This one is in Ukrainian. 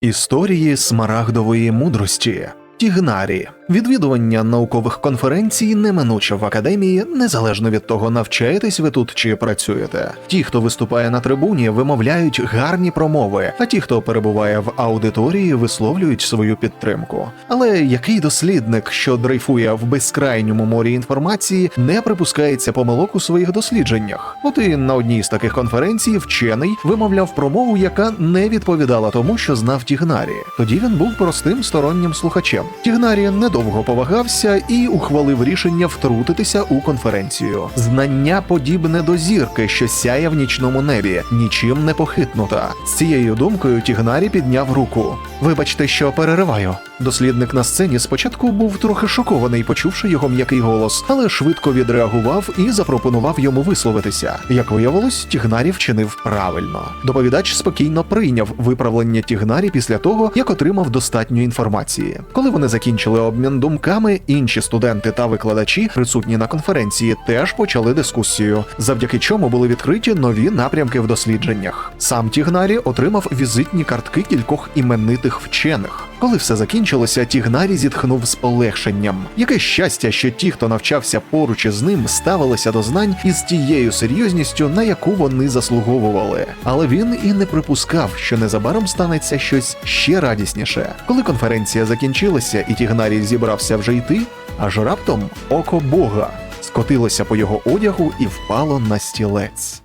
Історії смарагдової мудрості. Тігнарі відвідування наукових конференцій неминуче в академії, незалежно від того, навчаєтесь ви тут чи працюєте. Ті, хто виступає на трибуні, вимовляють гарні промови, а ті, хто перебуває в аудиторії, висловлюють свою підтримку. Але який дослідник, що дрейфує в безкрайньому морі інформації, не припускається помилок у своїх дослідженнях? От і на одній з таких конференцій вчений вимовляв промову, яка не відповідала тому, що знав Тігнарі. Тоді він був простим стороннім слухачем. Тігнарі недовго повагався і ухвалив рішення втрутитися у конференцію. Знання подібне до зірки, що сяє в нічному небі, нічим не похитнута. З цією думкою Тігнарі підняв руку. Вибачте, що перериваю. Дослідник на сцені спочатку був трохи шокований, почувши його м'який голос, але швидко відреагував і запропонував йому висловитися. Як виявилось, Тігнарі вчинив правильно. Доповідач спокійно прийняв виправлення Тігнарі після того, як отримав достатньо інформації. Коли вони закінчили обмін думками, інші студенти та викладачі, присутні на конференції, теж почали дискусію, завдяки чому були відкриті нові напрямки в дослідженнях. Сам Тігнарі отримав візитні картки кількох іменитих вчених. Коли все закінчилося, Тігнарі зітхнув з полегшенням. Яке щастя, що ті, хто навчався поруч із ним, ставилися до знань із тією серйозністю, на яку вони заслуговували. Але він і не припускав, що незабаром станеться щось ще радісніше. Коли конференція закінчилася і Тігнарі зібрався вже йти, аж раптом око Бога скотилося по його одягу і впало на стілець.